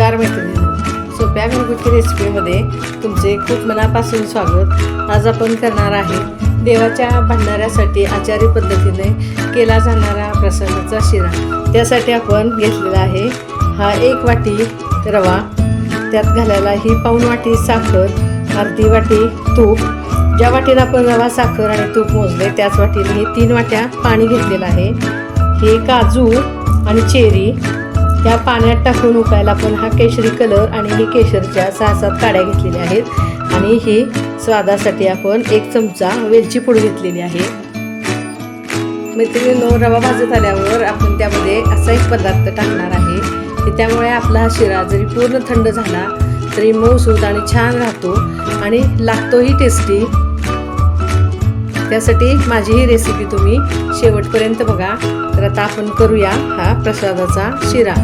नमस्कार मैत्रिणी. सोप्या घरगुती रेसिपीमध्ये तुमचे खूप मनापासून स्वागत. आज आपण करणार आहे देवाच्या भांडाऱ्यासाठी आचारी पद्धतीने केला जाणारा प्रसन्नाचा शिरा. त्यासाठी आपण घेतलेला आहे हा एक वाटी रवा. त्यात घालायला ही पाऊण वाटी साखर अर्धी वाटी तूप. ज्या वाटीला आपण रवा साखर आणि तूप मोजले त्याच वाटीने हे तीन वाट्या पाणी घेतलेलं आहे. हे काजू आणि चेरी ह्या पाण्यात टाकून उकायला पण हा केशरी कलर आणि ही केशरच्या सहा सात काड्या घेतलेल्या आहेत. आणि ही स्वादासाठी आपण एक चमचा वेलची पूड घेतलेली आहे. मैत्रिणींनो रवा भाजत आल्यावर आपण त्यामध्ये असा एक पदार्थ टाकणार आहे की त्यामुळे आपला हा शिरा जरी पूर्ण थंड झाला तरी मऊसूत आणि छान राहतो आणि लागतोही टेस्टी त्यासाठी माझी ही रेसिपी तुम्ही शेवटपर्यंत बघा. तर आता आपण करूया हा प्रसादाचा शिरा.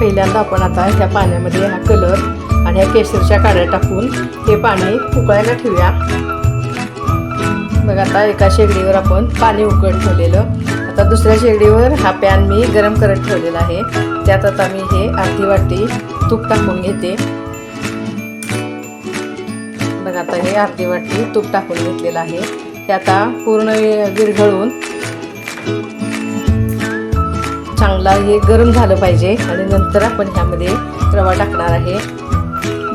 पहिल्यांदा आपण आता ह्या पाण्यामध्ये हा कलर आणि ह्या केशरच्या काड्या टाकून हे पाणी उकळायला ठेवूया. बघा आता एका शेगडीवर आपण पाणी उकळत ठेवलेलं. आता दुसऱ्या शेगडीवर हा पॅन मी गरम करत ठेवलेला आहे. त्यात आता मी हे अर्धी वाटी तूप टाकून घेते. बघा आता हे अर्धी वाटी तूप टाकून घेतलेलं आहे. ते आता पूर्ण विरघळून चांगला हे गरम झालं पाहिजे आणि नंतर आपण ह्यामध्ये रवा टाकणार आहे.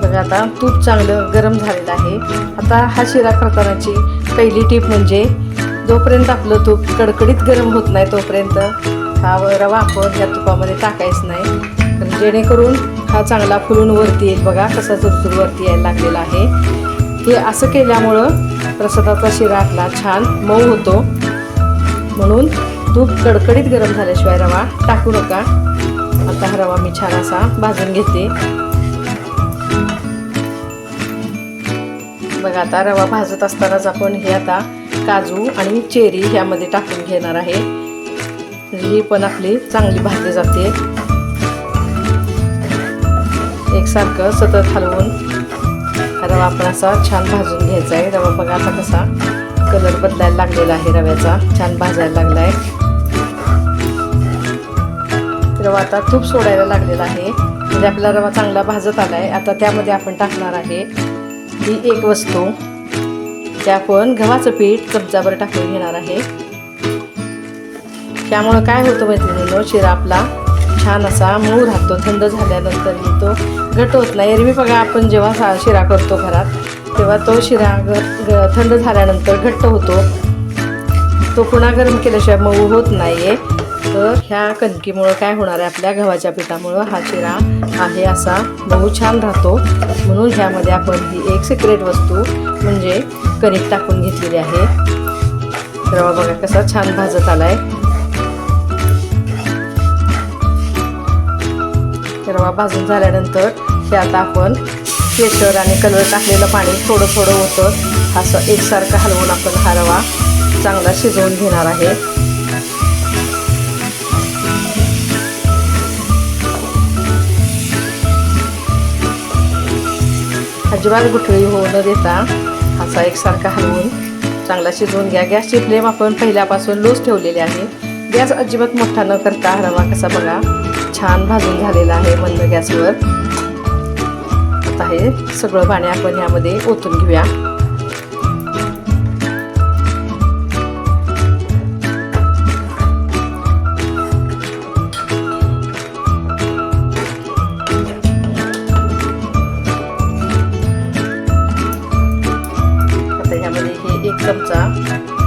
बघा आता तूप चांगलं गरम झालेलं आहे. आता हा शिरा करतानाची पहिली टीप म्हणजे जोपर्यंत आपलं तूप कडकडीत गरम होत नाही तोपर्यंत हा रवा आपण या तुपामध्ये टाकायच नाही. जेणेकरून हा चांगला फुलून वरती येईल बघा कसा चुरचूर वरती यायला लागलेला आहे. हे असं केल्यामुळं प्रसादाचा शिरा आपला छान मऊ होतो. म्हणून तूप कडकडीत गरम झाल्याशिवाय रवा टाकू नका. आता हा रवा मी छान असा भाजून घेते. बघा आता रवा भाजत असतानाच आपण हे आता काजू आणि चेरी ह्यामध्ये टाकून घेणार आहे. ही पण आपली चांगली भाजली जाते. एकसारखं सतत हलवून रवा आपण असा छान भाजून घ्यायचा आहे. रवा बघा आता कसा कलर बदलायला लागलेला आहे रव्याचा. छान भाजायला लागला आहे रवा आता तूप सोडायला लागलेला आहे. म्हणजे आपला रवा चांगला भाजत आला आहे आता त्यामध्ये आपण टाकणार आहे ही एक वस्तू. त्या आपण गव्हाचं पीठ चमचाभर टाकून घेणार आहे. त्यामुळं काय होतं मैत्रिणीनं शिरा आपला छान असा मऊ राहतो थंड झाल्यानंतर तो घट होत नाही. एरवी बघा आपण जेव्हा सा शिरा करतो घरात तेव्हा तो शिरा ग थंड झाल्यानंतर घट्ट होतो. तो पुन्हा गरम केल्याशिवाय मऊ होत नाही आहे तर ह्या कणकीमुळं काय होणार आहे आपल्या गव्हाच्या पिठामुळं हा शिरा आहे असा मऊ छान राहतो. म्हणून ह्यामध्ये आपण ही एक सिक्रेट वस्तू म्हणजे कणिक टाकून घेतलेली आहे. रवा बघा कसा छान भाजत आला आहे रवा भाजून झाल्यानंतर हे आता आपण केशर आणि कलर टाकलेलं पाणी थोडं थोडं होतं असं एकसारखं हलवून आपण हा रवा चांगला शिजवून घेणार आहे. अजिबात गुठळी होऊ न देता असा एकसारखा हलवून चांगला शिजवून घ्या. गॅसची फ्लेम आपण पहिल्यापासून लोच ठेवलेली आहे. गॅस अजिबात मोठा न करता हरवा कसा बघा. छान भाजून झालेला आहे मंद गॅसवर. आता हे सगळं पाणी आपण यामध्ये ओतून घेऊया. आता ह्यामध्ये हे एक चमचा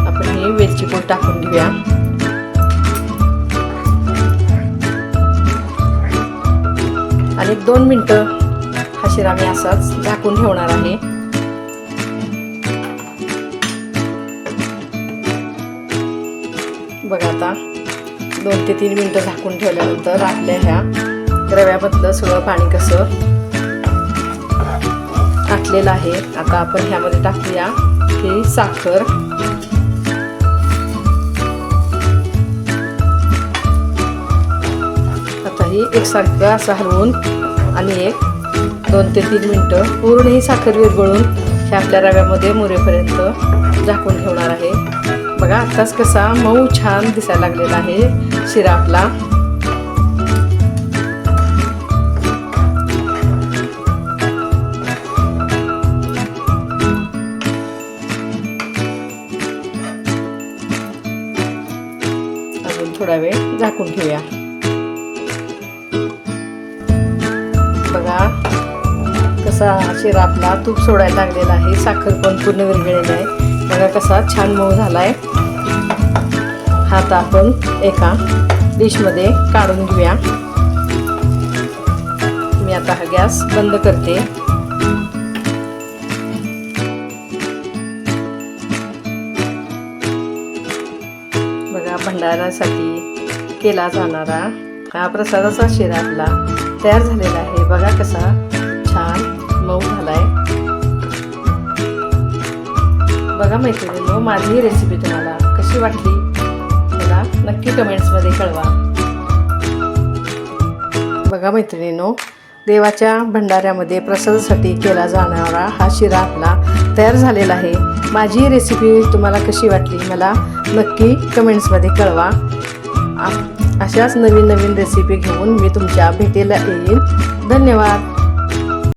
आपण हे वेलची पूड टाकून घेऊया. एक दोन मिनटं हा शिरा मी असाच झाकून ठेवणार आहे. बघा आता दोन ते तीन मिनटं झाकून ठेवल्यानंतर आपल्या ह्या रव्यामधलं सगळं पाणी कसं टाकलेलं आहे आता आपण ह्यामध्ये टाकूया ही साखर. आधी एकसारखं असं हलवून आणि एक दोन ते तीन मिनटं पूर्ण ही साखर विरगळून हे आपल्या रव्यामध्ये मुरेपर्यंत झाकून ठेवणार आहे. बघा आत्ताच कसा मऊ छान दिसायला लागलेला आहे शिरा आपला. थोडा वेळ झाकून ठेवूया. कसा शिरा आपला तूप सोडायला लागलेला आहे साखर पण पूर्ण विरघळलेला आहे. बघा कसा छान मऊ झाला आहे हा आता आपण एका डिशमध्ये काढून घेऊया. मी आता हा गॅस बंद करते. बघा भंडारासाठी केला जाणारा हा प्रसादाचा शिरा आपला तयार झालेला आहे. बघा कसा मऊ झालाय. बघा मैत्रिणींनो माझी ही रेसिपी तुम्हाला कशी वाटली? मला नक्की कमेंट्समध्ये कळवा. बघा मैत्रिणींनो देवाच्या भंडाऱ्यामध्ये प्रसादासाठी केला जाणारा हा शिरा आपला तयार झालेला आहे. माझी ही रेसिपी तुम्हाला कशी वाटली मला नक्की कमेंट्समध्ये कळवा. अशाच नवीन नवीन रेसिपी घेऊन मी तुमच्या भेटीला येईन. धन्यवाद.